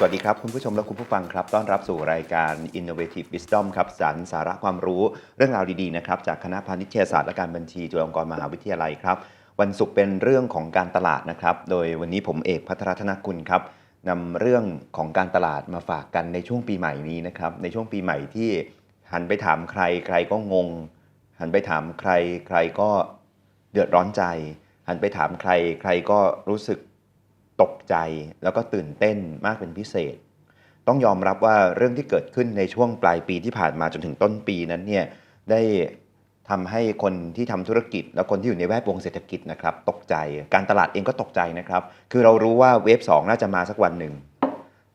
สวัสดีครับ คุณผู้ชมและคุณผู้ฟังครับ ต้อนรับสู่รายการ Innovative Wisdom ครับสรรสาระความรู้เรื่องราวดีๆนะครับจากคณะพาณิชยศาสตร์และการบัญชีจุฬาลงกรณ์มหาวิทยาลัยครับ วันศุกร์เป็นเรื่องของการตลาดนะครับ โดยวันนี้ผมเอกพัทรธนกุลครับนำเรื่องของการตลาดมาฝากกันในช่วงปีใหม่นี้นะครับในช่วงปีใหม่ที่หันไปถามใครใครก็งง หันไปถามใครใครก็เดือดร้อนใจ หันไปถามใครใครก็รู้สึก ตกใจแล้วก็ตื่นเต้นมากเป็นพิเศษ ต้องยอมรับว่าเรื่องที่เกิดขึ้นในช่วงปลายปีที่ผ่านมาจนถึงต้นปีนั้นเนี่ยได้ทำให้คนที่ทำธุรกิจ และคนที่อยู่ในแวดวงเศรษฐกิจนะครับตกใจ การตลาดเองก็ตกใจนะครับ คือเรารู้ว่าเวฟสองน่าจะมาสักวันหนึ่ง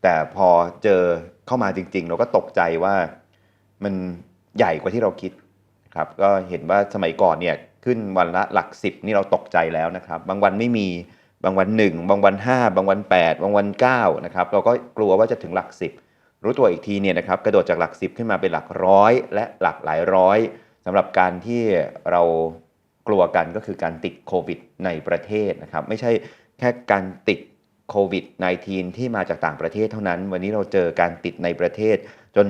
แต่พอเจอเข้ามาจริง ๆ เราก็ตกใจว่ามันใหญ่กว่าที่เราคิดครับก็เห็นว่าสมัยก่อนเนี่ยขึ้นวันละหลักสิบนี่เราตกใจแล้วนะครับ บางวันไม่มี บางวัน 1 บางวัน 5 บางวัน 8 บางวัน9นะครับเราก็กลัวว่าจะถึงหลัก 10 รู้ตัวอีกทีเนี่ยนะครับกระโดดจากหลัก 10 ขึ้นมาเป็นหลักร้อย และหลักหลายร้อยสำหรับการที่เรากลัวกันก็คือการติดโควิดในประเทศนะครับไม่ใช่แค่การติดโควิด -19 ที่มาจากต่างประเทศเท่านั้น วันนี้เราเจอการติดในประเทศ จน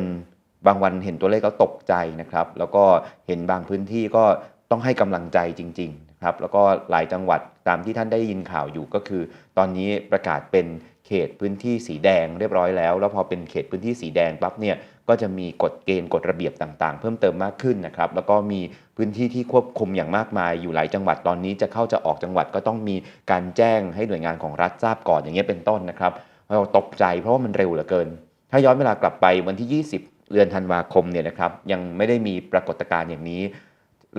บางวันเห็นตัวเลขก็ตกใจนะครับ แล้วก็เห็นบางพื้นที่ก็ต้องให้กำลังใจจริง ๆ ครับแล้วก็หลายจังหวัดตามที่ท่านได้ยินข่าวอยู่ก็คือ ตอนนี้ประกาศเป็นเขตพื้นที่สีแดงเรียบร้อยแล้ว แล้วพอเป็นเขตพื้นที่สีแดงปั๊บเนี่ยก็จะมีกฎเกณฑ์กฎระเบียบต่างๆ เพิ่มเติมมากขึ้นนะครับแล้วก็มีพื้นที่ที่ควบคุมอย่างมากมายอยู่หลายจังหวัดตอนนี้จะเข้าจะออกจังหวัดก็ต้องมีการแจ้งให้หน่วยงานของรัฐทราบก่อนอย่างเงี้ยเป็นต้นนะครับเราตกใจเพราะว่ามันเร็วเหลือเกิน ถ้าย้อนเวลากลับไปวันที่ 20 เดือนธันวาคมเนี่ยนะครับยังไม่ได้มีปรากฏการณ์อย่างนี้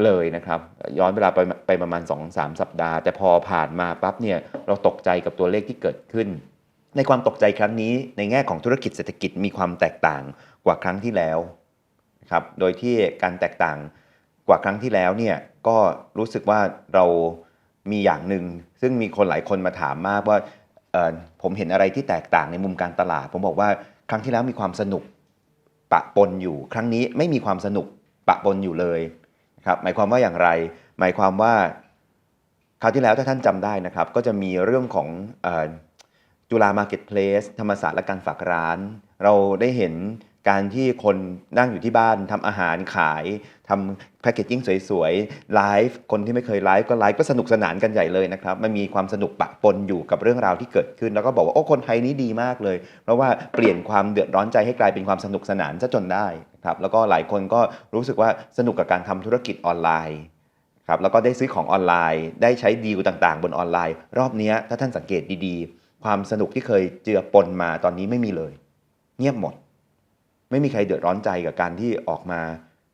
เลยนะครับ ย้อนเวลาไปไปประมาณ 2-3 สัปดาห์ แต่พอผ่านมาปั๊บเนี่ยเราตกใจกับตัวเลขที่เกิดขึ้น ในความตกใจครั้งนี้ในแง่ของธุรกิจเศรษฐกิจมีความแตกต่างกว่าครั้งที่แล้วครับโดยที่การแตกต่างกว่าครั้งที่แล้วเนี่ยก็รู้สึกว่าเรามีอย่างหนึ่งซึ่งมีคนหลายคนมาถามมากว่าผมเห็นอะไรที่แตกต่างในมุมการตลาด ผมบอกว่าครั้งที่แล้วมีความสนุกปะปนอยู่ ครั้งนี้ไม่มีความสนุกปะปนอยู่เลย ครับหมายความว่าอย่างไร หมายความว่าคราวที่แล้วถ้าท่านจำได้นะครับ ก็จะมีเรื่องของอจุฬามาร์เก็ตเพลสธรรมศาสตร์และการฝากร้าน เราได้เห็น การที่คนนั่งอยู่ที่บ้านทำอาหารขายทำแพคเกจจิ้งสวยๆไลฟ์คนที่ไม่เคยไลฟ์ก็ไลฟ์ก็สนุกสนานกันใหญ่เลยนะครับ มันมีความสนุกปะปนอยู่กับเรื่องราวที่เกิดขึ้น แล้วก็บอกว่า โอ้คนไทยนี่ดีมากเลย เพราะว่าเปลี่ยนความเดือดร้อนใจให้กลายเป็นความสนุกสนานซะจนได้ครับแล้วก็หลายคนก็รู้สึกว่าสนุกกับการทำธุรกิจออนไลน์ครับแล้วก็ได้ซื้อของออนไลน์ ได้ใช้ดีลต่างๆ บนออนไลน์ รอบนี้ถ้าท่านสังเกตดีๆ ความสนุกที่เคยเจือปนมาตอนนี้ไม่มีเลย เงียบหมด ไม่มีใครเดือดร้อนใจกับการที่ออกมา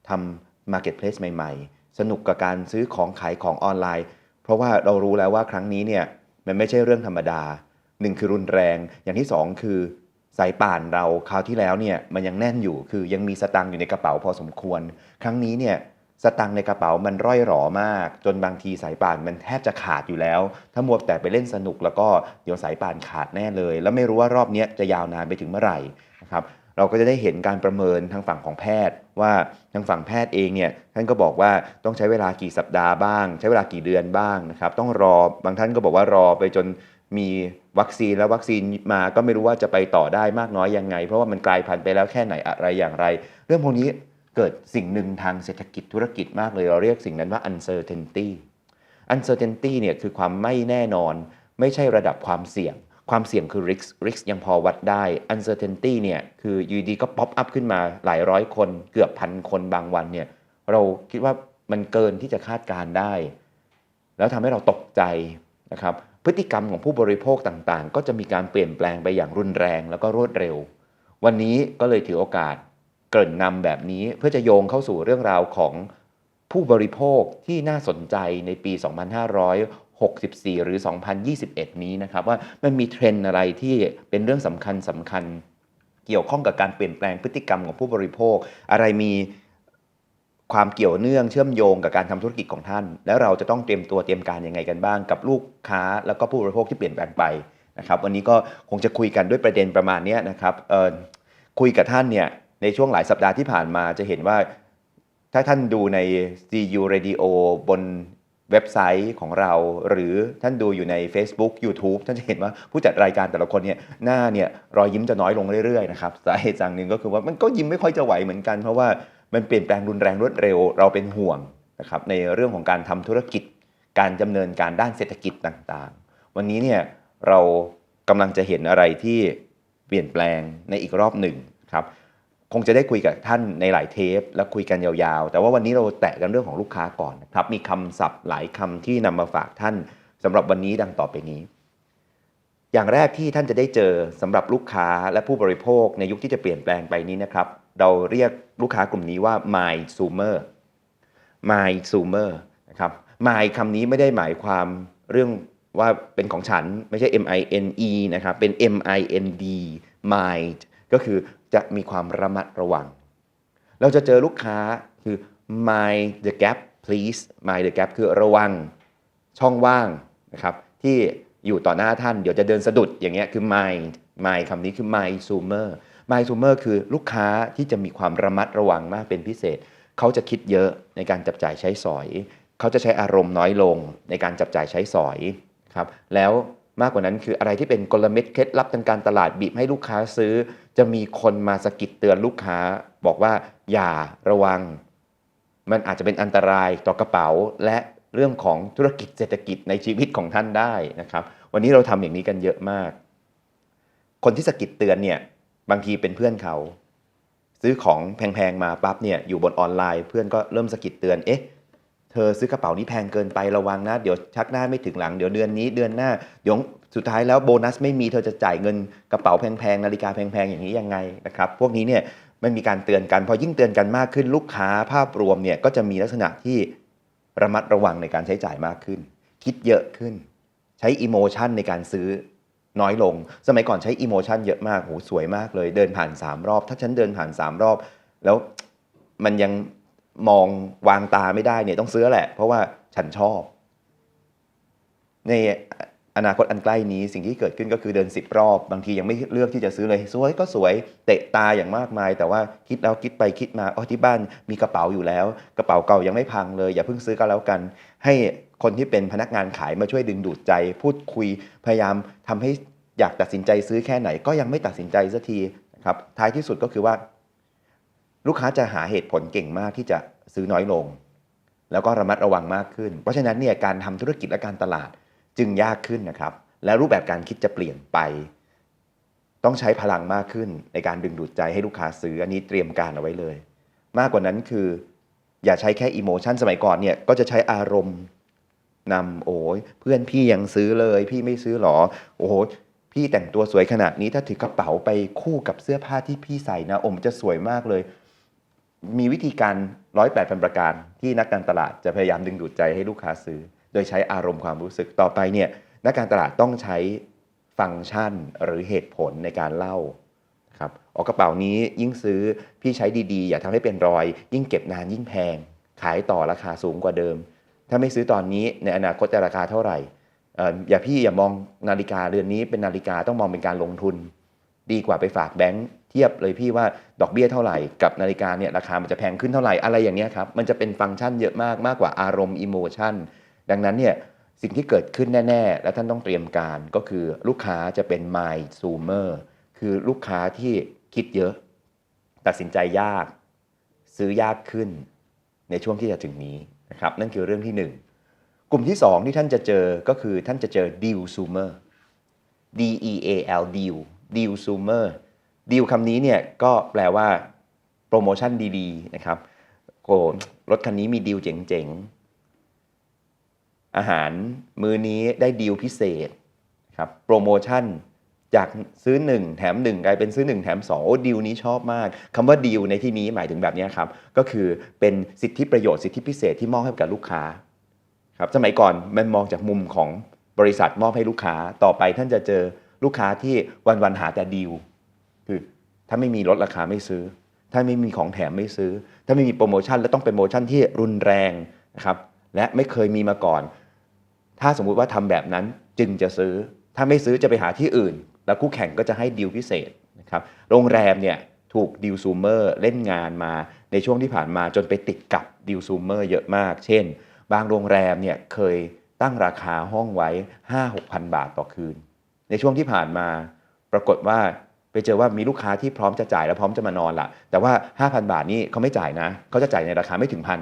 ทำ Marketplace ใหม่ ๆ สนุกกับการซื้อของขายของออนไลน์ เพราะว่าเรารู้แล้วว่าครั้งนี้เนี่ยมันไม่ใช่เรื่องธรรมดาหนึ่งคือรุนแรง อย่างที่สองคือสายป่านเราคราวที่แล้วเนี่ยมันยังแน่นอยู่คือยังมีสตังค์อยู่ในกระเป๋าพอสมควร ครั้งนี้เนี่ยสตังค์ในกระเป๋ามันร่อยหรอมาก จนบางทีสายป่านมันแทบจะขาดอยู่แล้ว ถ้ามัวแต่ไปเล่นสนุกแล้วก็เดี๋ยวสายป่านขาดแน่เลย แล้วไม่รู้ว่ารอบนี้จะยาวนานไปถึงเมื่อไหร่นะครับ เราก็จะได้เห็นการประเมินทางฝั่งของแพทย์ ว่าทางฝั่งแพทย์เองเนี่ยท่านก็บอกว่าต้องใช้เวลากี่สัปดาห์บ้าง ใช้เวลากี่เดือนบ้างนะครับต้องรอบางท่านก็บอกว่ารอไปจนมีวัคซีนแล้ววัคซีนมาก็ไม่รู้ว่าจะไปต่อได้มากน้อยยังไง เพราะว่ามันกลายพันธุ์ไปแล้วแค่ไหนอะไรอย่างไร เรื่องพวกนี้เกิดสิ่งหนึ่งทางเศรษฐกิจธุรกิจมากเลย เราเรียกสิ่งนั้นว่า uncertainty uncertainty เนี่ยคือความไม่แน่นอน ไม่ใช่ระดับความเสี่ยง ความเสี่ยงคือ risk risk ยังพอวัดได้ uncertainty เนี่ยคืออยู่ดีก็ pop up ขึ้นมาหลายร้อยคนเกือบพันคนบางวันเนี่ยเราคิดว่ามันเกินที่จะคาดการได้ แล้วทำให้เราตกใจนะครับพฤติกรรมของผู้บริโภคต่างๆ ก็จะมีการเปลี่ยนแปลงไปอย่างรุนแรงแล้วก็รวดเร็ว วันนี้ก็เลยถือโอกาสเกริ่นนำแบบนี้เพื่อจะโยงเข้าสู่เรื่องราวของผู้บริโภคที่น่าสนใจในปี 64 หรือ 2021 นี้นะครับ ว่ามันมีเทรนอะไรที่เป็นเรื่องสำคัญสำคัญ เกี่ยวข้องกับการเปลี่ยนแปลงพฤติกรรมของผู้บริโภค อะไรมีความเกี่ยวเนื่องเชื่อมโยงกับการทำธุรกิจของท่าน แล้วเราจะต้องเตรียมตัวเตรียมการยังไงกันบ้าง กับลูกค้าแล้วก็ผู้บริโภคที่เปลี่ยนแปลงไปนะครับ วันนี้ก็คงจะคุยกันด้วยประเด็นประมาณนี้นะครับเออคุยกับท่านเนี่ยในช่วงหลายสัปดาห์ที่ผ่านมาจะเห็นว่าถ้าท่านดูใน CU Radio บน เว็บไซต์ของเรา หรือท่านดูอยู่ใน Facebook YouTube ท่านจะเห็นว่าผู้จัดรายการแต่ละคนเนี่ยหน้าเนี่ยรอยยิ้มจะน้อยลงเรื่อยๆนะครับสาเหตุอย่างหนึ่งก็คือว่ามันก็ยิ้มไม่ค่อยจะไหวเหมือนกัน เพราะว่ามันเปลี่ยนแปลงรุนแรงรวดเร็ว เราเป็นห่วงนะครับในเรื่องของการทำธุรกิจ การดำเนินการด้านเศรษฐกิจต่างๆ วันนี้เนี่ยเรากำลังจะเห็นอะไรที่เปลี่ยนแปลงในอีกรอบหนึ่งครับ คงจะได้คุยกับท่านในหลายเทป และคุยกันยาวๆ แต่ว่าวันนี้เราแตะกันเรื่องของลูกค้าก่อนนะครับ มีคำศัพท์หลายคำที่นำมาฝากท่านสำหรับวันนี้ดังต่อไปนี้ อย่างแรกที่ท่านจะได้เจอสำหรับลูกค้าและผู้บริโภคในยุคที่จะเปลี่ยนแปลงไปนี้นะครับ เราเรียกลูกค้ากลุ่มนี้ว่า my zoomer my zoomer นะครับ my คำนี้ไม่ได้หมายความเรื่องว่าเป็นของฉันไม่ใช่ m i n e นะครับ เป็น m i n d mind ก็คือจะมีความระมัดระวัง เราจะเจอลูกค้าคือ mind the gap please mind the gap คือระวังช่องว่างนะครับที่อยู่ต่อหน้าท่านเดี๋ยวจะเดินสะดุดอย่างเงี้ยคือ mind mind คำนี้คือ mind zoomer mind zoomer คือลูกค้าที่จะมีความระมัดระวังมากเป็นพิเศษ เขาจะคิดเยอะในการจับจ่ายใช้สอย เขาจะใช้อารมณ์น้อยลงในการจับจ่ายใช้สอยครับแล้ว มากกว่านั้นคืออะไรที่เป็นกลเม็ดเคล็ดลับทางการตลาดบีบให้ลูกค้าซื้อ จะมีคนมาสะกิดเตือนลูกค้า บอกว่าอย่าระวัง มันอาจจะเป็นอันตรายต่อกระเป๋าและเรื่องของธุรกิจเศรษฐกิจในชีวิตของท่านได้นะครับ วันนี้เราทำอย่างนี้กันเยอะมาก คนที่สะกิดเตือนเนี่ยบางทีเป็นเพื่อนเขา ซื้อของแพงๆมาปั๊บเนี่ยอยู่บนออนไลน์ เพื่อนก็เริ่มสะกิดเตือนเอ๊ะ เธอซื้อกระเป๋านี้แพงเกินไประวังนะ เดี๋ยวชักหน้าไม่ถึงหลังเดี๋ยวเดือนนี้เดือนหน้าเดี๋ยวสุดท้ายแล้วโบนัสไม่มีเธอจะจ่ายเงินกระเป๋าแพงๆนาฬิกาแพงๆอย่างนี้ยังไงนะครับพวกนี้เนี่ยมันมีการเตือนกันพอยิ่งเตือนกันมากขึ้นลูกค้าภาพรวมเนี่ยก็จะมีลักษณะที่ระมัดระวังในการใช้จ่ายมากขึ้น คิดเยอะขึ้น ใช้อิโมชันในการซื้อน้อยลง สมัยก่อนใช้อิโมชันเยอะมากโหสวยมากเลย เดินผ่าน 3 รอบ ถ้าฉันเดินผ่าน 3 รอบ แล้วมันยัง มองวางตาไม่ได้เนี่ยต้องซื้อแหละ เพราะว่าฉันชอบ ในอนาคตอันใกล้นี้สิ่งที่เกิดขึ้นก็คือเดิน10รอบ บางทียังไม่เลือกที่จะซื้อเลย สวยก็สวยเตะตาอย่างมากมาย แต่ว่าคิดแล้วคิดไปคิดมาอ๋อที่บ้านมีกระเป๋าอยู่แล้ว กระเป๋าเก่ายังไม่พังเลยอย่าเพิ่งซื้อก็แล้วกัน ให้คนที่เป็นพนักงานขายมาช่วยดึงดูดใจ พูดคุยพยายามทำให้อยากตัดสินใจซื้อแค่ไหน ก็ยังไม่ตัดสินใจสักทีนะครับท้ายที่สุดก็คือว่า ลูกค้าจะหาเหตุผลเก่งมากที่จะซื้อน้อยลง แล้วก็ระมัดระวังมากขึ้น เพราะฉะนั้นเนี่ยการทำธุรกิจและการตลาดจึงยากขึ้นนะครับ และรูปแบบการคิดจะเปลี่ยนไป ต้องใช้พลังมากขึ้นในการดึงดูดใจให้ลูกค้าซื้ออันนี้เตรียมการเอาไว้เลย มากกว่านั้นคือ อย่าใช้แค่อิโมชันสมัยก่อนเนี่ยก็จะใช้อารมณ์นำโอ้ยเพื่อนพี่ยังซื้อเลย พี่ไม่ซื้อหรอ โอ้โหพี่แต่งตัวสวยขนาดนี้ถ้าถือกระเป๋าไปคู่กับเสื้อผ้าที่พี่ใส่นะอมจะสวยมากเลย มีวิธีการร้อยแปดพันประการที่นักการตลาดจะพยายามดึงดูดใจให้ลูกค้าซื้อ โดยใช้อารมณ์ความรู้สึกต่อไปเนี่ยนักการตลาดต้องใช้ฟังก์ชันหรือเหตุผลในการเล่าครับออกกระเป๋านี้ยิ่งซื้อพี่ใช้ดีๆ อย่าทำให้เป็นรอย ยิ่งเก็บนานยิ่งแพง ขายต่อราคาสูงกว่าเดิม ถ้าไม่ซื้อตอนนี้ในอนาคตจะราคาเท่าไหร่เอ่ออย่าพี่อย่ามองนาฬิกาเรือนนี้เป็นนาฬิกาต้องมองเป็นการลงทุน ดีกว่าไปฝากแบงค์ เทียบเลยพี่ว่าดอกเบี้ยเท่าไหร่กับนาฬิกาเนี่ยราคามันจะแพงขึ้นเท่าไหร่อะไรอย่างเนี้ยครับมันจะเป็นฟังก์ชันเยอะมากมากกว่าอารมณ์อิโมชันดังนั้นเนี่ยสิ่งที่เกิดขึ้นแน่ ๆ และท่านต้องเตรียมการก็คือลูกค้าจะเป็น mind zoomer คือลูกค้าที่คิดเยอะ ตัดสินใจยาก ซื้อยากขึ้น ในช่วงที่จะถึงนี้นะครับนั่นคือเรื่องที่หนึ่งกลุ่มที่สองที่ท่านจะเจอก็คือท่านจะเจอ deal zoomer D E A L deal deal zoomer deal คำนี้เนี่ยก็แปลว่าโปรโมชั่นดีๆนะครับโอ้รถคันนี้มีดีลเจ๋งๆ อาหารมื้อนี้ได้ดีลพิเศษครับโปรโมชั่นจากซื้อ 1 แถม 1 กลายเป็นซื้อ 1 แถม 2 โอ้ดีลนี้ชอบมากคำว่าดีลในที่นี้หมายถึงแบบนี้ครับ ก็คือเป็นสิทธิประโยชน์สิทธิพิเศษที่มอบให้กับลูกค้าครับสมัยก่อนมันมองจากมุมของบริษัทมอบให้ลูกค้าต่อไปท่านจะเจอลูกค้าที่วันๆหาแต่ดีล คือถ้าไม่มีลดราคาไม่ซื้อ ถ้าไม่มีของแถมไม่ซื้อ ถ้าไม่มีโปรโมชั่นแล้วต้องเป็นโปรโมชั่นที่รุนแรงนะครับและไม่เคยมีมาก่อน ถ้าสมมุติว่าทำแบบนั้นจึงจะซื้อ ถ้าไม่ซื้อจะไปหาที่อื่น แล้วคู่แข่งก็จะให้ดีลพิเศษนะครับโรงแรมเนี่ยถูกดีลซูเมอร์เล่นงานมาในช่วงที่ผ่านมาจนไปติดกับดีลซูเมอร์เยอะมาก เช่น บางโรงแรมเนี่ยเคยตั้งราคาห้องไว้ 5 6พันบาทต่อคืน ในช่วงที่ผ่านมาปรากฏว่า ไปเจอว่ามีลูกค้าที่พร้อมจะจ่ายและพร้อมจะมานอนละแต่ว่า 5,000 บาทนี่เขาไม่จ่ายนะเขาจะจ่ายในราคาไม่ถึงพัน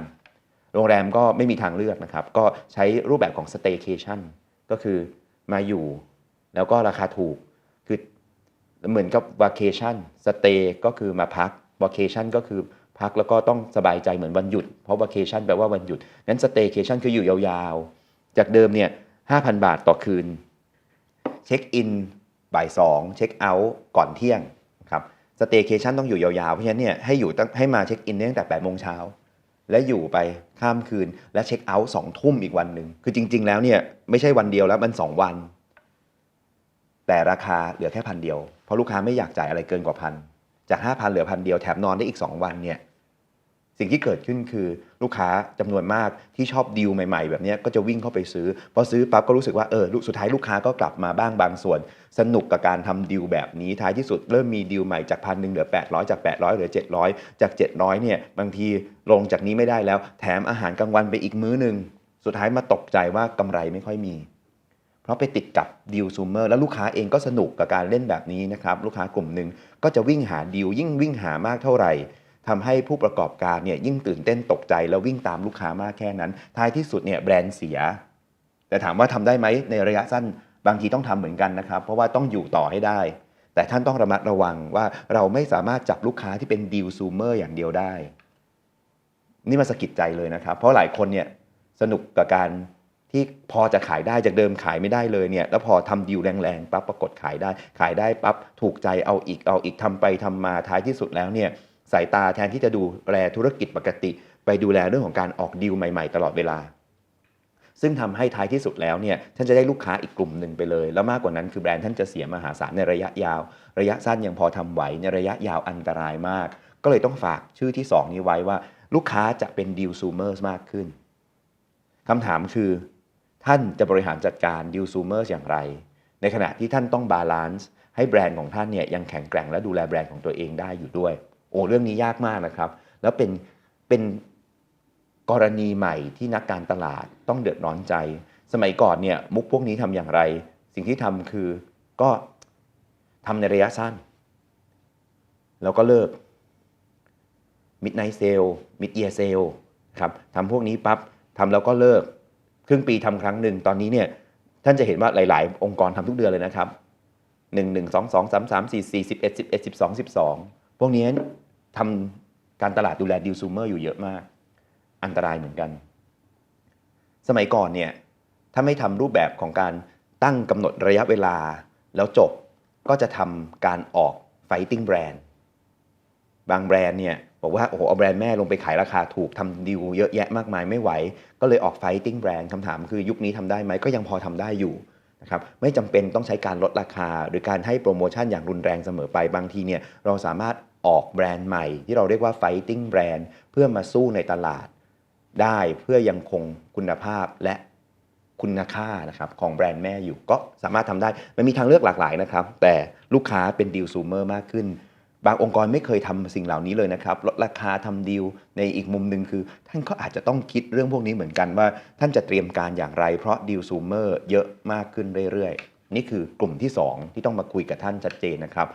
โรงแรมก็ไม่มีทางเลือกนะครับ ก็ใช้รูปแบบของ staycation ก็คือมาอยู่ แล้วก็ราคาถูก คือเหมือนกับ vacation stay ก็คือมาพัก vacation ก็คือพักแล้วก็ต้องสบายใจเหมือนวันหยุด เพราะ vacation แปลว่าวันหยุด งั้น staycation คืออยู่ยาวๆ จากเดิมเนี่ย5,000 บาทต่อคืน เช็คอิน บ่ายสองเช็คเอาท์ก่อนเที่ยงครับสเต y c a t i o n ต้องอยู่ยาวๆ เพราะฉะนั้นเนี่ยให้อยู่ตั้งให้มาเช็คอินตั้งแต่8โมงเช้าและอยู่ไปข้ามคืนและเช็คเอาท์สองทุ่มอีกวันหนึ่งคือจริง ๆ แล้วเนี่ยไม่ใช่วันเดียวแล้วมัน 2 วัน แต่ราคาเหลือแค่พันเดียว เพราะลูกค้าไม่อยากจ่ายอะไรเกินกว่าพันจาก 5,000 เหลือพันเดียวแถมนอนได้อีก 2 วันเนี่ย สิ่งที่เกิดขึ้นคือลูกค้าจำนวนมากที่ชอบดีลใหม่ๆ แบบนี้ก็จะวิ่งเข้าไปซื้อ พอซื้อปั๊บก็รู้สึกว่าเออสุดท้ายลูกค้าก็กลับมาบ้างบางส่วน สนุกกับการทำดีลแบบนี้ท้ายที่สุดเริ่มมีดีลใหม่จากพันหนึ่งเหลือ 800 จาก 800เหลือ 700 จาก 700เนี่ยบางทีลงจากนี้ไม่ได้แล้ว แถมอาหารกลางวันไปอีกมื้อหนึ่งสุดท้ายมาตกใจว่ากำไรไม่ค่อยมี เพราะไปติดกับดีลซูเมอร์แล้วลูกค้าเองก็สนุกกับการเล่นแบบนี้นะครับลูกค้ากลุ่มหนึ่งก็จะวิ่งหาดีลยิ่งวิ่งหามากเท่าไหร่ ทำให้ผู้ประกอบการเนี่ยยิ่งตื่นเต้นตกใจแล้ววิ่งตามลูกค้ามากแค่นั้น ท้ายที่สุดเนี่ยแบรนด์เสีย แต่ถามว่าทำได้ไหมในระยะสั้นบางทีต้องทำเหมือนกันนะครับ เพราะว่าต้องอยู่ต่อให้ได้ แต่ท่านต้องระมัดระวังว่าเราไม่สามารถจับลูกค้าที่เป็นดีลซูเมอร์อย่างเดียวได้ นี่มาสะกิดใจเลยนะครับ เพราะหลายคนเนี่ยสนุกกับการที่พอจะขายได้จากเดิมขายไม่ได้เลยเนี่ยแล้วพอทำดีลแรงๆปั๊บปรากฏขายได้ ขายได้ปั๊บถูกใจเอาอีกเอาอีกทำไปทำมาท้ายที่สุดแล้วเนี่ย สายตาแทนที่จะดูแลธุรกิจปกติ ไปดูแลเรื่องของการออกดีลใหม่ ๆ ตลอดเวลา ซึ่งทำให้ท้ายที่สุดแล้วเนี่ยท่านจะได้ลูกค้าอีกกลุ่มหนึ่งไปเลย แล้วมากกว่านั้นคือแบรนด์ท่านจะเสียมหาศาลในระยะยาว ระยะสั้นยังพอทำไหวในระยะยาวอันตรายมาก ก็เลยต้องฝากชื่อที่ 2 นี้ไว้ว่า ลูกค้าจะเป็นดีลซูเมอร์มากขึ้นคำถามคือ ท่านจะบริหารจัดการดีลซูเมอร์อย่างไร ในขณะที่ท่านต้องบาลานซ์ให้แบรนด์ของท่านเนี่ยยังแข็งแกร่งและดูแลแบรนด์ของตัวเองได้อยู่ด้วย โอ้เรื่องนี้ยากมากนะครับ แล้วเป็นเป็นกรณีใหม่ที่นักการตลาดต้องเดือดร้อนใจ สมัยก่อนเนี่ยมุกพวกนี้ทำอย่างไร สิ่งที่ทำคือก็ทำในระยะสั้น แล้วก็เลิก midnight sale mid year sale ครับทำพวกนี้ปั๊บทำแล้วก็เลิก ครึ่งปีทำครั้งหนึ่งตอนนี้เนี่ยท่านจะเห็นว่าหลาย ๆ องค์กรทำทุกเดือนเลยนะครับ 1 1 2 2 3 3 4 4 11 11 12 12 พวกนี้ทำการตลาดดูแลดิวซูเมอร์อยู่เยอะมาก อันตรายเหมือนกัน สมัยก่อนเนี่ยถ้าไม่ทำรูปแบบของการตั้งกำหนดระยะเวลาแล้วจบก็จะทำการออก fighting brand บางแบรนด์เนี่ยบอกว่าโอ้โหเอาแบรนด์แม่ลงไปขายราคาถูกทำดีลเยอะแยะมากมายไม่ไหว ก็เลยออก fighting brand คำถามคือยุคนี้ทำได้ไหมก็ยังพอทำได้อยู่ นะครับไม่จำเป็นต้องใช้การลดราคา หรือการให้โปรโมชั่นอย่างรุนแรงเสมอไปบางทีเนี่ยเราสามารถออกแบรนด์ใหม่ ที่เราเรียกว่า fighting brand เพื่อมาสู้ในตลาด ได้เพื่อยังคงคุณภาพและคุณค่านะครับของแบรนด์แม่อยู่ก็สามารถทำได้ มันมีทางเลือกหลากหลายนะครับ แต่ลูกค้าเป็นดีลซูเมอร์มากขึ้น บางองค์กรไม่เคยทำสิ่งเหล่านี้เลยนะครับลดราคาทำดีลในอีกมุมหนึ่งคือ ท่านก็อาจจะต้องคิดเรื่องพวกนี้เหมือนกันว่า ท่านจะเตรียมการอย่างไร เพราะดีลซูเมอร์เยอะมากขึ้นเรื่อยๆ นี่คือกลุ่มที่ 2 ที่ต้องมาคุยกับท่านชัดเจนนะครับ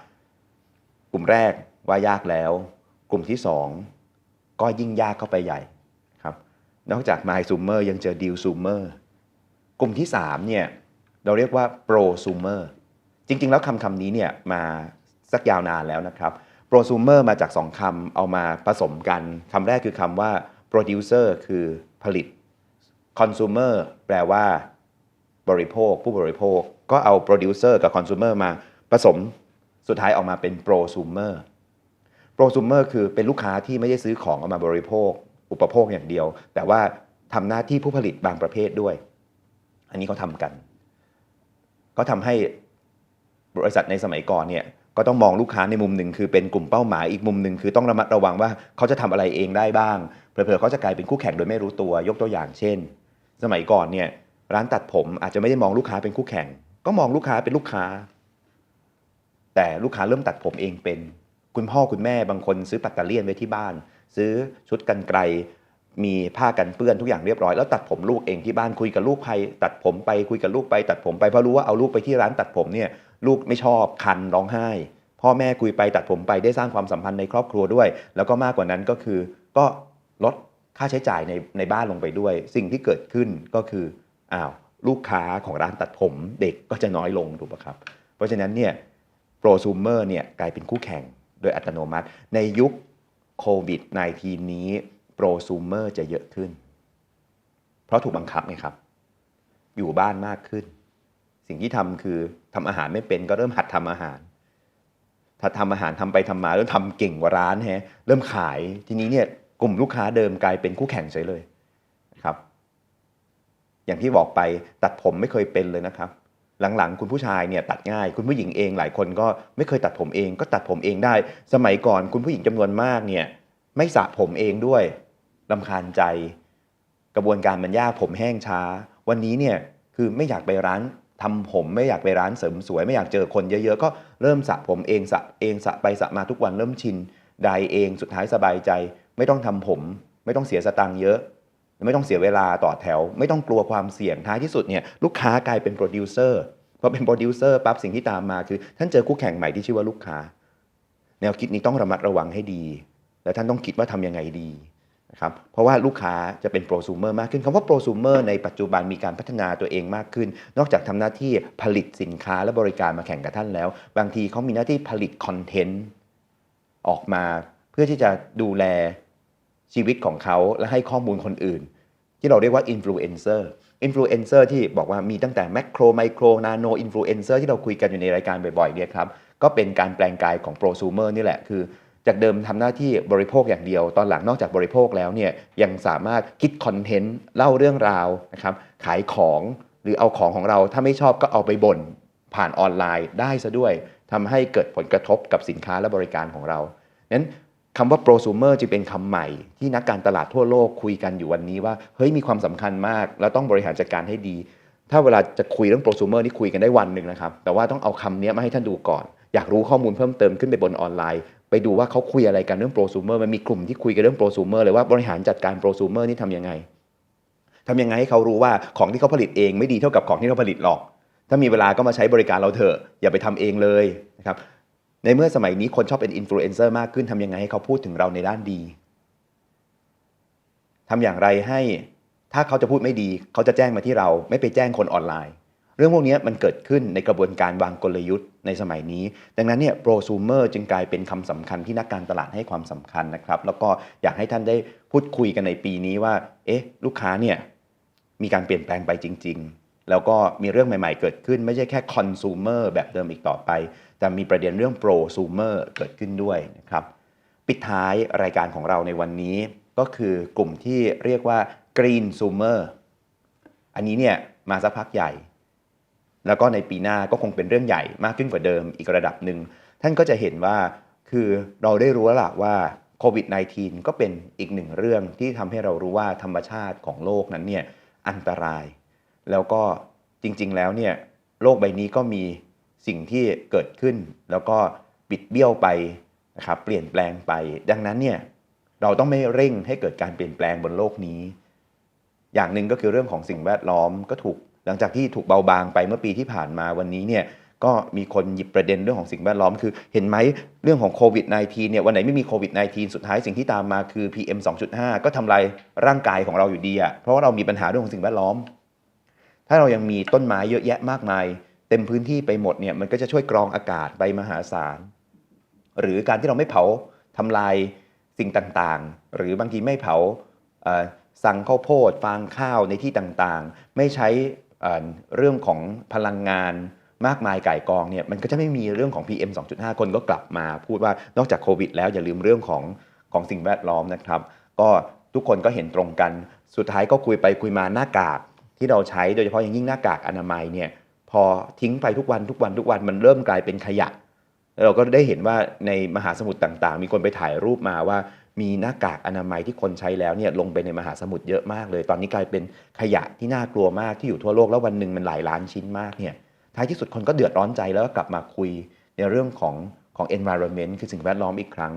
กลุ่มแรกว่ายากแล้ว กลุ่มที่ 2 ก็ยิ่งยากเข้าไปใหญ่ครับนอกจาก My Zoomer ยังเจอ Deal Zoomer กลุ่มที่3เนี่ยเราเรียกว่า Pro Zoomer จริงๆ แล้วคำคำนี้เนี่ยมา สักยาวนานแล้วนะครับ Pro Zoomer มาจาก 2คำเอามาผสมกันคำแรกคือคำว่า Producer คือผลิต Consumer แปลว่า บริโภค ผู้บริโภค ก็เอา Producer กับ Consumer มาผสมสุดท้ายออกมาเป็น Prosumer โปรซูเมอร์คือเป็นลูกค้าที่ไม่ได้ซื้อของเอามาบริโภค อุปโภคอย่างเดียว แต่ว่าทำหน้าที่ผู้ผลิตบางประเภทด้วย อันนี้เขาทำกัน ก็ทำให้บริษัทในสมัยก่อนเนี่ย ก็ต้องมองลูกค้าในมุมหนึ่งคือเป็นกลุ่มเป้าหมายอีกมุมหนึ่งคือต้องระมัดระวังว่าเขาจะทำอะไรเองได้บ้างเผลอๆเขาจะกลายเป็นคู่แข่งโดยไม่รู้ตัวยกตัวอย่างเช่น สมัยก่อนเนี่ยร้านตัดผมอาจจะไม่ได้มองลูกค้าเป็นคู่แข่ง ก็มองลูกค้าเป็นลูกค้า แต่ลูกค้าเริ่มตัดผมเองเป็น คุณพ่อคุณแม่บางคนซื้อปัตตอร์เลียนไว้ที่บ้าน ซื้อชุดกันไกลมีผ้ากันเปื้อนทุกอย่างเรียบร้อยแล้วตัดผมลูกเองที่บ้านคุยกับลูกไปตัดผมไปคุยกับลูกไป ตัดผมไปเพราะรู้ว่าเอาลูกไปที่ร้านตัดผมเนี่ย ลูกไม่ชอบคันร้องไห้ พ่อแม่คุยไปตัดผมไปได้สร้างความสัมพันธ์ในครอบครัวด้วย แล้วก็มากกว่านั้นก็คือ ก็ลดค่าใช้จ่ายในในบ้านลงไปด้วย สิ่งที่เกิดขึ้นก็คืออ้าวลูกค้าของร้านตัดผมเด็กก็จะน้อยลงถูกปะครับ เพราะฉะนั้นเนี่ยโปรซูเมอร์เนี่ยกลายเป็นคู่แข่งโดยอัตโนมัติ ในยุคโควิด -19 นี้โปรซูเมอร์จะเยอะขึ้น เพราะถูกบังคับไงครับ อยู่บ้านมากขึ้น สิ่งที่ทำคือทำอาหารไม่เป็นก็เริ่มหัดทำอาหาร ถ้าทำอาหารทำไปทำมาเริ่มทำเก่งกว่าร้านฮะเริ่มขายทีนี้เนี่ยกลุ่มลูกค้าเดิมกลายเป็นคู่แข่งเฉยเลยนะครับ อย่างที่บอกไปตัดผมไม่เคยเป็นเลยนะครับ หลังๆ คุณผู้ชายเนี่ยตัดง่าย คุณผู้หญิงเองหลายคนก็ไม่เคยตัดผมเอง ก็ตัดผมเองได้ สมัยก่อนคุณผู้หญิงจำนวนมากเนี่ยไม่สระผมเองด้วยลำคาญใจ กระบวนการมันยากผมแห้งช้า วันนี้เนี่ยคือไม่อยากไปร้าน ทำผมไม่อยากไปร้านเสริมสวย ไม่อยากเจอคนเยอะๆ ก็เริ่มสระผมเองสระเองสระไปสระมาทุกวันเริ่มชินไดร์เองสุดท้ายสบายใจ ไม่ต้องทำผม ไม่ต้องเสียสตังค์เยอะ ไม่ต้องเสียเวลาต่อแถว ไม่ต้องกลัวความเสี่ยงท้ายที่สุดเนี่ยลูกค้ากลายเป็นโปรดิวเซอร์พอเป็นโปรดิวเซอร์ปั๊บสิ่งที่ตามมาคือ ท่านเจอคู่แข่งใหม่ที่ชื่อว่าลูกค้า แนวคิดนี้ต้องระมัดระวังให้ดี และท่านต้องคิดว่าทำยังไงดี นะครับเพราะว่าลูกค้าจะเป็นโปรซูเมอร์มากขึ้นคำว่าโปรซูเมอร์ในปัจจุบันมีการพัฒนาตัวเองมากขึ้น นอกจากทำหน้าที่ผลิตสินค้าและบริการมาแข่งกับท่านแล้ว บางทีเขามีหน้าที่ผลิตคอนเทนต์ออกมา เพื่อที่จะดูแลชีวิตของเขาและให้ข้อมูลคนอื่น ที่เราเรียกว่าอินฟลูเอนเซอร์อินฟลูเอนเซอร์ที่บอกว่ามีตั้งแต่แม c โครไมโครนาโนอินฟลูเอนเซอร์ที่เราคุยกันอยู่ในรายการบ่อยๆเนี่ยครับก็เป็นการแปลงกายของโปรซูเมอร์นี่แหละคือ จากเดิมทำหน้าที่บริโภคอย่างเดียว ตอนหลังนอกจากบริโภคแล้วเนี่ยยังสามารถคิดคอนเทนต์เล่าเรื่องราวนะครับขายของหรือเอาของของเราถ้าไม่ชอบก็เอาไปบ่นผ่านออนไลน์ได้ซะด้วยทำให้เกิดผลกระทบกับสินค้าและบริการของเรานั้นคำว่าโปรซูเมอร์จึงเป็นคำใหม่ ที่นักการตลาดทั่วโลกคุยกันอยู่วันนี้ว่าเฮ้ยมีความสำคัญมาก แล้วต้องบริหารจัดการให้ดี ถ้าเวลาจะคุยเรื่องโปรซูเมอร์นี่คุยกันได้วันหนึ่งนะครับ แต่ว่าต้องเอาคำนี้มาให้ท่านดูก่อน อยากรู้ข้อมูลเพิ่มเติมขึ้นไปบนออนไลน์ ไปดูว่าเขาคุยอะไรกันเรื่องโปรซูเมอร์มันมีกลุ่มที่คุยกันเรื่องโปรซูเมอร์เลยว่าบริหารจัดการโปรซูเมอร์นี่ทำยังไงทำยังไงให้เขารู้ว่าของที่เขาผลิตเองไม่ดีเท่ากับของที่เราผลิตหรอก ถ้ามีเวลาก็มาใช้บริการเราเถอะอย่าไปทำเองเลยนะครับในเมื่อสมัยนี้คนชอบเป็นอินฟลูเอนเซอร์มากขึ้นทำยังไงให้เขาพูดถึงเราในด้านดีทำอย่างไรให้ถ้าเขาจะพูดไม่ดี เขาจะแจ้งมาที่เราไม่ไปแจ้งคนออนไลน์ เรื่องพวกนี้มันเกิดขึ้นในกระบวนการวางกลยุทธ์ในสมัยนี้ ดังนั้นเนี่ยโปรซูเมอร์จึงกลายเป็นคำสำคัญที่นักการตลาดให้ความสำคัญนะครับ แล้วก็อยากให้ท่านได้พูดคุยกันในปีนี้ว่า เอ๊ะ ลูกค้าเนี่ยมีการเปลี่ยนแปลงไปจริง ๆ แล้วก็มีเรื่องใหม่ๆ เกิดขึ้น ไม่ใช่แค่คอน sumer แบบเดิมอีกต่อไป แต่มีประเด็นเรื่องโปรซูเมอร์เกิดขึ้นด้วยนะครับ ปิดท้ายรายการของเราในวันนี้ก็คือกลุ่มที่เรียกว่า Green Zoomer อันนี้เนี่ยมาสักพักใหญ่ แล้วก็ในปีหน้าก็คงเป็นเรื่องใหญ่มากขึ้นกว่าเดิมอีกระดับหนึ่งท่านก็จะเห็นว่าคือเราได้รู้แล้วล่ะว่าโควิด -19 ก็เป็นอีกหนึ่งเรื่องที่ทำให้เรารู้ว่าธรรมชาติของโลกนั้นเนี่ยอันตราย แล้วก็จริงๆแล้วเนี่ยโลกใบนี้ก็มีสิ่งที่เกิดขึ้น แล้วก็ปิดเบี้ยวไปนะครับเปลี่ยนแปลงไป ดังนั้นเนี่ยเราต้องไม่เร่งให้เกิดการเปลี่ยนแปลงบนโลกนี้ อย่างหนึ่งก็คือเรื่องของสิ่งแวดล้อมก็ถูก หลังจากที่ถูกเบาบางไปเมื่อปีที่ผ่านมาวันนี้เนี่ยก็มีคนหยิบประเด็นเรื่องของสิ่งแวดล้อมคือเห็นไหมเรื่องของโควิด -19 เนี่ยวันไหนไม่มีโควิด -19 สุดท้ายสิ่งที่ตามมาคือ PM 2.5 ก็ทำลายร่างกายของเราอยู่ดีอะเพราะว่าเรามีปัญหาเรื่องของสิ่งแวดล้อม ถ้าเรายังมีต้นไม้เยอะแยะมากมาย เต็มพื้นที่ไปหมดเนี่ยมันก็จะช่วยกรองอากาศไปมหาศาล หรือการที่เราไม่เผาทำลายสิ่งต่างๆ หรือบางทีไม่เผาสั่งข้าวโพดฟางข้าวในที่ต่างๆ ไม่ใช้ เรื่องของพลังงานมากมายไก่กองเนี่ยมันก็จะไม่มีเรื่องของ PM 2.5 คนก็กลับมาพูดว่านอกจากโควิดแล้วอย่าลืมเรื่องของของสิ่งแวดล้อมนะครับ ก็ทุกคนก็เห็นตรงกันสุดท้ายก็คุยไปคุยมาหน้ากากที่เราใช้โดยเฉพาะอย่างยิ่งหน้ากากอนามัยเนี่ยพอทิ้งไปทุกวันทุกวันทุกวันมันเริ่มกลายเป็นขยะแล้วเราก็ได้เห็นว่าในมหาสมุทรต่างๆ มีคนไปถ่ายรูปมาว่า มีหน้ากากอนามัยที่คนใช้แล้วเนี่ยลงไปในมหาสมุทรเยอะมากเลย ตอนนี้กลายเป็นขยะที่น่ากลัวมากที่อยู่ทั่วโลกแล้ววันหนึ่งมันหลายล้านชิ้นมากเนี่ยท้ายที่สุดคนก็เดือดร้อนใจแล้วก็กลับมาคุยในเรื่องของของ environment คือสิ่งแวดล้อมอีกครั้ง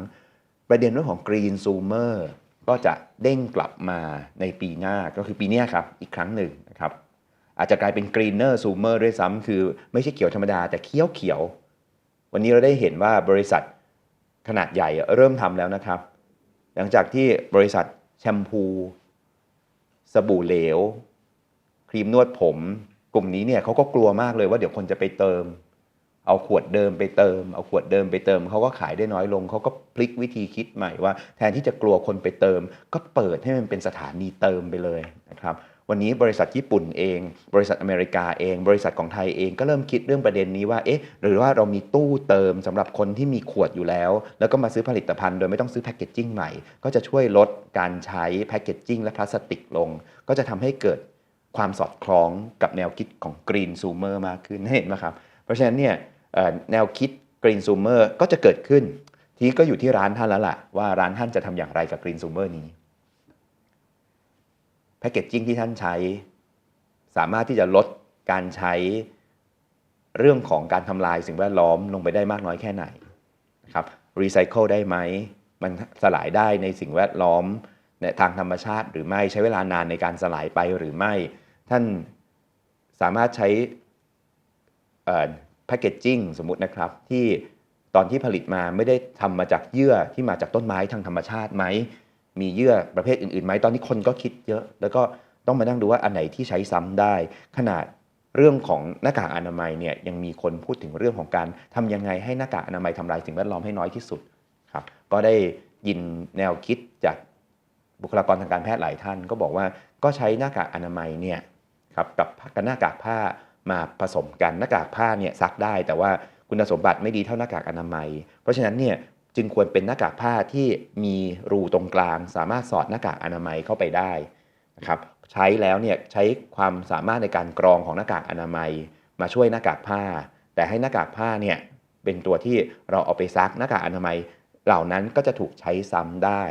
ประเด็นเรื่องของ green zoomer ก็จะเด้งกลับมาในปีหน้าก็คือปีเนี้ยครับอีกครั้งหนึ่งนะครับอาจจะกลายเป็น greener zoomer ด้วยซ้ำคือไม่ใช่เขียวธรรมดาแต่เขียวเขียว วันนี้เราได้เห็นว่าบริษัทขนาดใหญ่เริ่มทำแล้วนะครับ หลังจากที่บริษัทแชมพู สบู่เหลว ครีมนวดผม กลุ่มนี้เนี่ยเขาก็กลัวมากเลยว่าเดี๋ยวคนจะไปเติม เอาขวดเดิมไปเติม เอาขวดเดิมไปเติมเขาก็ขายได้น้อยลงเขาก็พลิกวิธีคิดใหม่ว่า แทนที่จะกลัวคนไปเติม ก็เปิดให้มันเป็นสถานีเติมไปเลยนะครับ วันนี้บริษัทญี่ปุ่นเอง บริษัทอเมริกาเอง บริษัทของไทยเองก็เริ่มคิดเรื่องประเด็นนี้ว่าเอ๊ะหรือว่าเรามีตู้เติมสำหรับคนที่มีขวดอยู่แล้ว แล้วก็มาซื้อผลิตภัณฑ์โดยไม่ต้องซื้อแพคเกจจิ้งใหม่ ก็จะช่วยลดการใช้แพคเกจจิ้งและพลาสติกลง ก็จะทำให้เกิดความสอดคล้องกับแนวคิดของ Green Zoomer มากขึ้นเห็นไหมครับ เพราะฉะนั้นเนี่ยแนวคิด Green Zoomer ก็จะเกิดขึ้น ทีก็อยู่ที่ร้านท่านแล้วล่ะว่าร้านท่านจะทำอย่างไรกับ Green Zoomer นี้ แพคเกจจิ้งที่ท่านใช้ สามารถที่จะลดการใช้เรื่องของการทำลายสิ่งแวดล้อมลงไปได้มากน้อยแค่ไหนนะครับรีไซเคิลได้ไหม มันสลายได้ในสิ่งแวดล้อมในทางธรรมชาติหรือไม่ใช้เวลานานในการสลายไปหรือไม่ ท่านสามารถใช้แพคเกจจิ้งสมมตินะครับที่ตอนที่ผลิตมาไม่ได้ทำมาจากเยื่อที่มาจากต้นไม้ทางธรรมชาติไหม มีเยื่อประเภทอื่นๆไหมตอนนี้คนก็คิดเยอะ แล้วก็ต้องมานั่งดูว่าอันไหนที่ใช้ซ้ำได้ ขนาดเรื่องของหน้ากากอนามัยเนี่ยยังมีคนพูดถึงเรื่องของการทำยังไงให้หน้ากากอนามัยทำลายสิ่งแวดล้อมให้น้อยที่สุดครับก็ได้ยินแนวคิดจากบุคลากรทางการแพทย์หลายท่าน ก็บอกว่าก็ใช้หน้ากากอนามัยเนี่ยครับกับกับหน้ากากผ้ามาผสมกันหน้ากากผ้าเนี่ยซักได้ แต่ว่าคุณสมบัติไม่ดีเท่าหน้ากากอนามัย เพราะฉะนั้นเนี่ย จึงควรเป็นหน้ากากผ้าที่มีรูตรงกลาง สามารถสอดหน้ากากอนามัยเข้าไปได้นะครับใช้แล้วเนี่ยใช้ความสามารถในการกรองของหน้ากากอนามัย มาช่วยหน้ากากผ้า แต่ให้หน้ากากผ้าเนี่ยเป็นตัวที่เราเอาไปซักหน้ากากอนามัย เหล่านั้นก็จะถูกใช้ซ้ำได้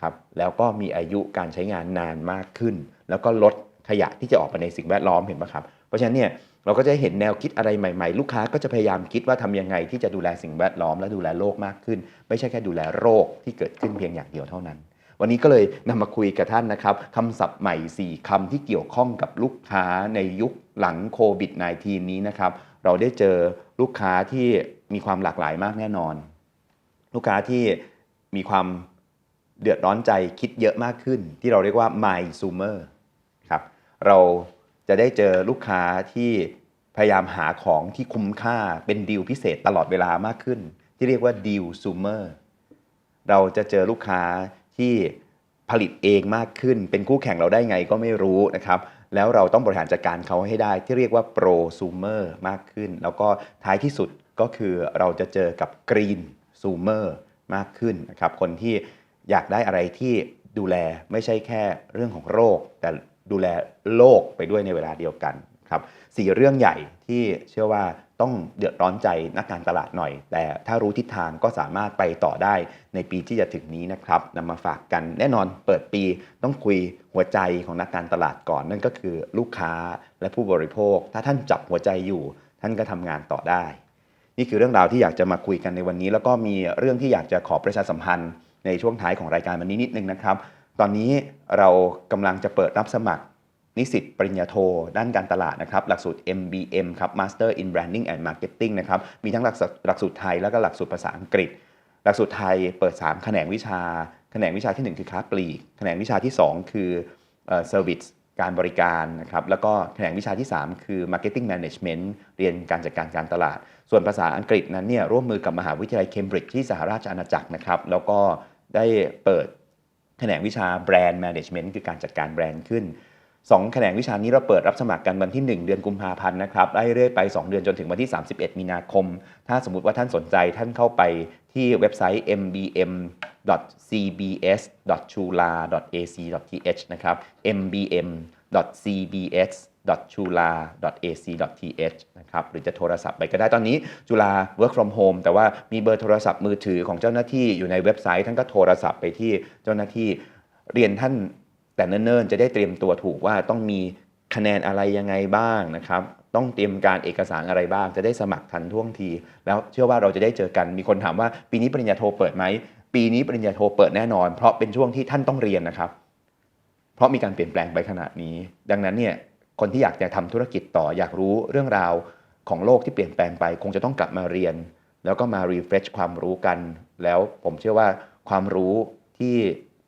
ครับแล้วก็มีอายุการใช้งานนานมากขึ้น แล้วก็ลดขยะที่จะออกไปในสิ่งแวดล้อมเห็นไหมครับ เพราะฉะนั้นเนี่ย เราก็จะเห็นแนวคิดอะไรใหม่ๆ ลูกค้าก็จะพยายามคิดว่าทำยังไงที่จะดูแลสิ่งแวดล้อมและดูแลโลกมากขึ้น ไม่ใช่แค่ดูแลโรคที่เกิดขึ้นเพียงอย่างเดียวเท่านั้น วันนี้ก็เลยนำมาคุยกับท่านนะครับคำศัพท์ใหม่ 4คำที่เกี่ยวข้องกับลูกค้าในยุคหลังโควิด -19 นี้นะครับ เราได้เจอลูกค้าที่มีความหลากหลายมากแน่นอน ลูกค้าที่มีความเดือดร้อนใจคิดเยอะมากขึ้น ที่เราเรียกว่า my zoomer ครับเรา จะได้เจอลูกค้าที่พยายามหาของที่คุ้มค่าเป็นดีลพิเศษตลอดเวลามากขึ้น ที่เรียกว่าดีลซูเมอร์เราจะเจอลูกค้าที่ผลิตเองมากขึ้น เป็นคู่แข่งเราได้ไงก็ไม่รู้นะครับ แล้วเราต้องบริหารจัดการเขาให้ได้ ที่เรียกว่าโปรซูเมอร์มากขึ้น แล้วก็ท้ายที่สุดก็คือเราจะเจอกับกรีนซูเมอร์มากขึ้นนะครับ คนที่อยากได้อะไรที่ดูแลไม่ใช่แค่เรื่องของโรค แต่ ดูแลโลกไปด้วยในเวลาเดียวกันครับสี่เรื่องใหญ่ที่เชื่อว่าต้องเดือดร้อนใจนักการตลาดหน่อย แต่ถ้ารู้ทิศทางก็สามารถไปต่อได้ในปีที่จะถึงนี้นะครับนำมาฝากกันแน่นอนเปิดปีต้องคุยหัวใจของนักการตลาดก่อน นั่นก็คือลูกค้าและผู้บริโภค ถ้าท่านจับหัวใจอยู่ ท่านก็ทำงานต่อได้ นี่คือเรื่องราวที่อยากจะมาคุยกันในวันนี้ แล้วก็มีเรื่องที่อยากจะขอประชาสัมพันธ์ในช่วงท้ายของรายการวันนี้นิดนึงนะครับ ตอนนี้เรากำลังจะเปิดรับสมัครนิสิตปริญญาโท ด้านการตลาดนะครับ หลักสูตร MBM ครับ Master in Branding and Marketing นะครับ มีทั้งหลักสูตรหลักสูตรไทยแล้วก็หลักสูตรภาษาอังกฤษ หลักสูตรไทยเปิด 3 แขนงวิชา แขนงวิชาทีหนึ่1 คือค้าปลีก แขนงวิชาที่ 2 คือเอ่อ Service การบริการนะครับ แล้วก็แขนงวิชาที่ 3 คือ Marketing Management เรียนการจัดการการตลาด ส่วนภาษาอังกฤษนั้นเนี่ยร่วมมือกับมหาวิทยาลัยเคมบริดจ์ที่สหราชอาณาจักรนะครับ แล้วก็ได้เปิด แขนงวิชาแบรนด์แมネจเมนต์คือการจัดการแบรนด์ขึ้น2แขนงวิชานี้เราเปิดรับสมัครกันวันที่ 1 เดือนกุมภาพันธ์นะครับไล่เรื่อยไป 2 เดือนจนถึงวันที่ 31 มีนาคม ถ้าสมมติว่าท่านสนใจท่านเข้าไปที่เว็บไซต์ mbm.cbs.chula.ac.th นะครับ mbm.cbs chula.ac.th นะครับหรือจะโทรศัพท์ไปก็ได้ตอนนี้จุฬา work from home แต่ว่ามีเบอร์โทรศัพท์มือถือของเจ้าหน้าที่อยู่ในเว็บไซต์ท่านก็โทรศัพท์ไปที่เจ้าหน้าที่เรียนท่านแต่เนิ่นๆ จะได้เตรียมตัวถูกว่าต้องมีคะแนนอะไรยังไงบ้างนะครับ ต้องเตรียมการเอกสารอะไรบ้าง จะได้สมัครทันท่วงที แล้วเชื่อว่าเราจะได้เจอกันมีคนถามว่าปีนี้ปริญญาโทเปิดไหมปีนี้ปริญญาโทเปิดแน่นอน เพราะเป็นช่วงที่ท่านต้องเรียนนะครับ เพราะมีการเปลี่ยนแปลงไปขนาดนี้ ดังนั้นเนี่ย คนที่อยากจะทำธุรกิจต่ออยากรู้เรื่องราวของโลกที่เปลี่ยนแปลงไป คงจะต้องกลับมาเรียน แล้วก็มา refresh ความรู้กัน แล้วผมเชื่อว่าความรู้ที่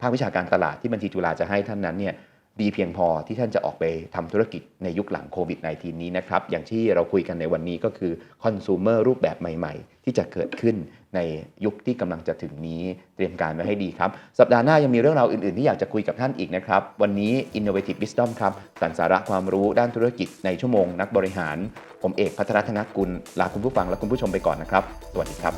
ภาควิชาการตลาดที่บัญชีจุฬาจะให้ท่านนั้นเนี่ยดีเพียงพอที่ท่านจะออกไปทำธุรกิจในยุคหลังโควิด -19 นี้นะครับ อย่างที่เราคุยกันในวันนี้ก็คือคอน sumer รูปแบบใหม่ๆ ที่จะเกิดขึ้นในยุคที่กำลังจะถึงนี้เตรียมการไว้ให้ดีครับ สัปดาห์หน้ายังมีเรื่องราวอื่น ๆ ที่อยากจะคุยกับท่านอีกนะครับ วันนี้ Innovative Wisdom ครับสรรสาระความรู้ด้านธุรกิจในชั่วโมงนักบริหาร ผมเอกพัทรธนกุลลาคุณผู้ฟังและคุณผู้ชมไปก่อนนะครับ สวัสดีครับ